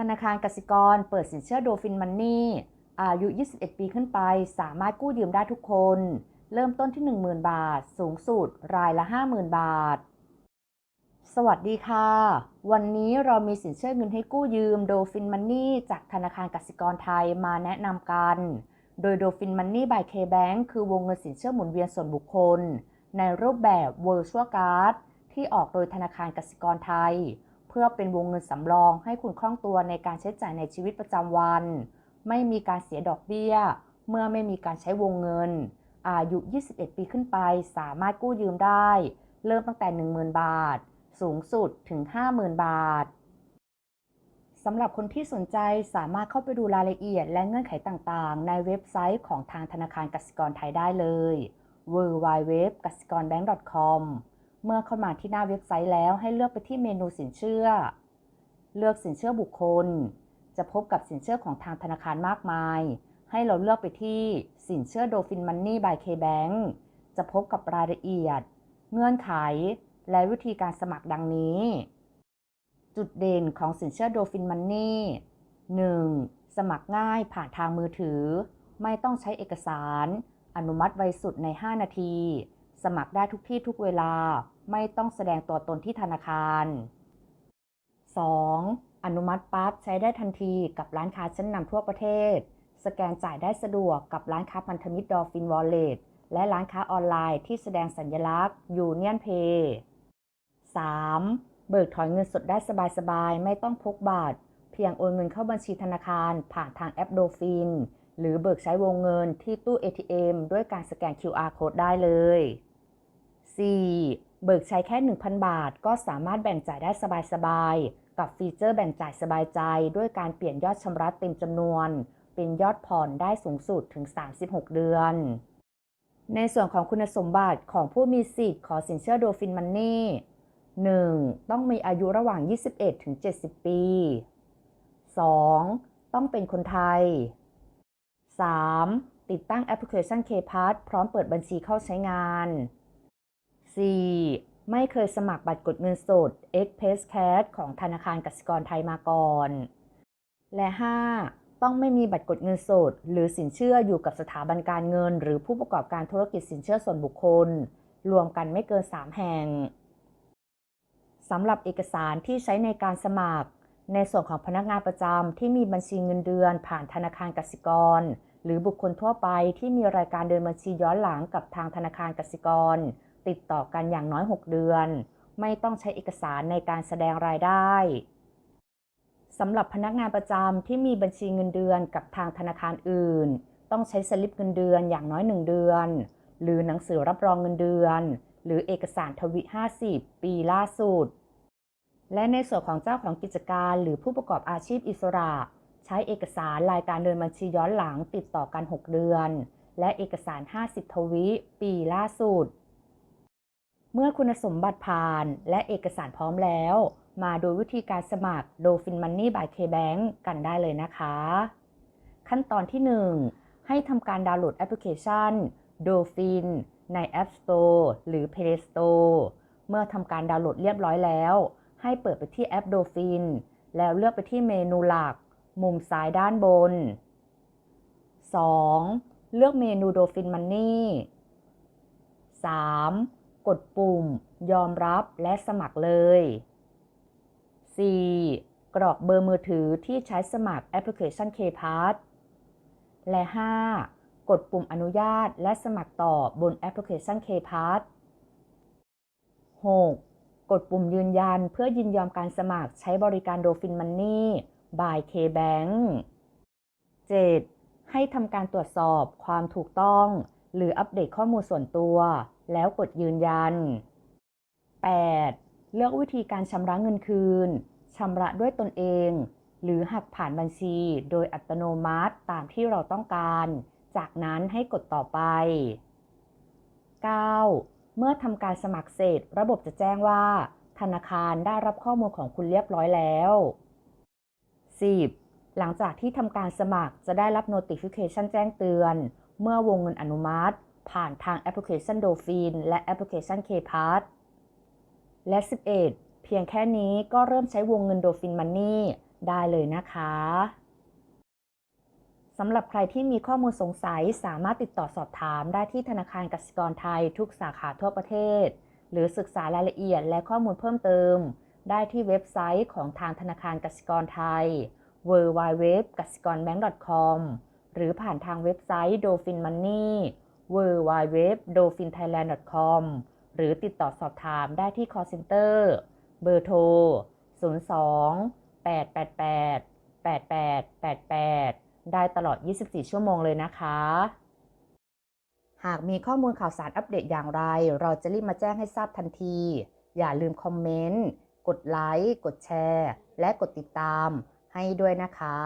ธนาคารกสิกร เปิดสินเชื่อโดฟินมันนี่อายุ 21 ปีขึ้นไป สามารถกู้ยืมได้ทุกคน เริ่มต้นที่ 10,000 บาท สูงสุด รายละ 50,000 บาท สวัสดีค่ะ วันนี้เรามีสินเชื่อเงินให้กู้ยืมโดฟินมันนี่จากธนาคารกสิกรไทยมาแนะนำกัน โดยโดฟินมันนี่ by K-Bank คือวงเงินสินเชื่อหมุนเวียนส่วนบุคคล ในรูปแบบ Virtual Card ที่ออกโดยธนาคารกสิกรไทย เพื่อเป็นวงเงินสำรองให้คุณคล่องตัวในการใช้จ่ายในชีวิตประจำวัน ไม่มีการเสียดอกเบี้ย เมื่อไม่มีการใช้วงเงิน อายุ 21 ปีขึ้นไป สามารถกู้ยืมได้ เริ่มตั้งแต่ 10,000 บาท สูงสุดถึง 50,000 บาทสำหรับคนที่สนใจสามารถเข้าไปดูรายละเอียดและเงื่อนไขต่างๆ ในเว็บไซต์ของทางธนาคารกสิกรไทยได้เลย w w w กสิกร bank com เมื่อเข้ามาที่หน้าเว็บไซต์แล้วให้เลือกไปที่เมนูสินเชื่อ เลือกสินเชื่อบุคคล จะพบกับสินเชื่อของทางธนาคารมากมาย ให้เราเลือกไปที่สินเชื่อโดฟินมันนี่ by K-Bank จะพบกับรายละเอียด เงื่อนไข และวิธีการสมัครดังนี้ จุดเด่นของสินเชื่อโดฟินมันนี่ 1. สมัครง่ายผ่านทางมือถือ ไม่ต้องใช้เอกสาร อนุมัติไวสุดใน 5 นาที สมัครได้ทุกที่ทุกเวลา ไม่ต้องแสดงตัวตนที่ธนาคาร 2. อนุมัติปั๊บใช้ได้ทันทีกับร้านค้าชั้นนำทั่วประเทศ สแกนจ่ายได้สะดวกกับร้านค้าพันธมิตรดอฟินวอลเล็ตและร้านค้าออนไลน์ที่แสดงสัญลักษณ์ Union Pay 3. เบิกถอนเงินสดได้สบายๆ ไม่ต้องพกบัตร เพียงโอนเงินเข้าบัญชีธนาคารผ่านทางแอปโดฟิน หรือเบิกใช้วงเงินที่ตู้ ATM ด้วยการสแกน QR code ได้เลย 4. เบิกใช้แค่ 1,000 บาท ก็สามารถแบ่งจ่ายได้สบายๆ กับฟีเจอร์แบ่งจ่ายสบายใจ ด้วยการเปลี่ยนยอดชำระเต็มจำนวน เป็นยอดผ่อนได้สูงสุดถึง 36 เดือน ในส่วนของคุณสมบัติของผู้มีสิทธิ์ขอสินเชื่อโดฟินมันนี่ 1. ต้องมีอายุระหว่าง 21 ถึง 70 ปี 2. ต้องเป็นคนไทย 3. ติดตั้งแอปพลิเคชัน K-Pass พร้อมเปิดบัญชีเข้าใช้งาน 4. ไม่เคยสมัครบัตรกดเงินสด Express Cash ของธนาคารกสิกรไทยมาก่อน และ 5. ต้องไม่มีบัตรกดเงินสด หรือสินเชื่ออยู่กับสถาบันการเงิน หรือผู้ประกอบการธุรกิจสินเชื่อส่วนบุคคล รวมกันไม่เกิน 3 แห่งสำหรับเอกสารที่ใช้ในการสมัคร ในส่วนของพนักงานประจำที่มีบัญชีเงินเดือน ผ่านธนาคารกสิกร หรือบุคคลทั่วไปที่มีรายการเดินบัญชีย้อนหลังกับทางธนาคารกสิกร ติดต่อกันอย่างน้อย 6 เดือน ไม่ต้องใช้เอกสารในการแสดงรายได้สำหรับพนักงานประจำที่มีบัญชีเงินเดือนกับทางธนาคารอื่น ต้องใช้สลิปเงินเดือนอย่างน้อย 1 เดือน หรือหนังสือรับรองเงินเดือน หรือเอกสารทวิ 50 ปีล่าสุด และในส่วนของเจ้าของกิจการหรือผู้ประกอบอาชีพอิสระ ใช้เอกสารรายการเดินบัญชีย้อนหลังติดต่อกัน 6 เดือน และเอกสาร 50 ทวิ ปีล่าสุด เมื่อคุณสมบัติผ่านและเอกสารพร้อมแล้ว มาดูวิธีการสมัคร Dolphin Money by K-Bank กันได้เลยนะคะ ขั้นตอนที่ 1 ให้ทำการดาวน์โหลดแอปพลิเคชัน Dolphin ใน App Store หรือ Play Store เมื่อทำการดาวน์โหลดเรียบร้อยแล้ว ให้เปิดไปที่แอป Dolphin แล้วเลือกไปที่เมนูหลัก มุมซ้ายด้านบน 2. เลือกเมนู Dolphin Money 3. กดปุ่ม ยอมรับและสมัครเลย 4. กรอกเบอร์มือถือที่ใช้สมัครแอปพลิเคชัน K-Pass และ 5. กดปุ่มอนุญาตและสมัครต่อบนแอปพลิเคชัน K-Pass 6. กดปุ่มยืนยันเพื่อยินยอมการสมัครใช้บริการ Dolphin Money by K-Bank 7. ให้ทำการตรวจสอบความถูกต้อง หรืออัปเดตข้อมูลส่วนตัว แล้วกดยืนยัน 8. เลือกวิธีการชำระเงินคืนชำระด้วยตนเอง หรือหักผ่านบัญชี โดยอัตโนมัติตามที่เราต้องการ จากนั้นให้กดต่อไป 9. เมื่อทำการสมัครเสร็จ ระบบจะแจ้งว่า ธนาคารได้รับข้อมูลของคุณเรียบร้อยแล้ว 10. หลังจากที่ทำการสมัครจะได้รับ notification แจ้งเตือน เมื่อวงเงินอนุมัติ ผ่านทางแอปพลิเคชัน Dolphin และแอปพลิเคชัน K-Pass และ 11 เพียงแค่นี้ก็เริ่มใช้วงเงิน Dolphin Money ได้เลยนะคะสำหรับใครที่มีข้อมูลสงสัยสามารถติดต่อสอบถามได้ที่ธนาคารกสิกรไทยทุกสาขาทั่วประเทศ หรือศึกษารายละเอียดและข้อมูลเพิ่มเติม ได้ที่เว็บไซต์ของทางธนาคารกสิกรไทย w w w g a s i k o r b a n k c o m หรือผ่านทางเว็บไซต์ Dolphin Money w w w d o l p h i n t h a i l a n d c o m หรือติดต่อสอบถามได้ที่ call center เบอร์โทร 02 888 8888 ได้ตลอด 24 ชั่วโมงเลยนะคะ หากมีข้อมูลข่าวสารอัปเดตอย่างไร เราจะรีบมาแจ้งให้ทราบทันที อย่าลืมคอมเมนต์ กดไลค์ กดแชร์ และกดติดตามให้ด้วยนะคะ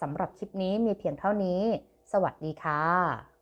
สำหรับคลิปนี้มีเพียงเท่านี้ สวัสดีค่ะ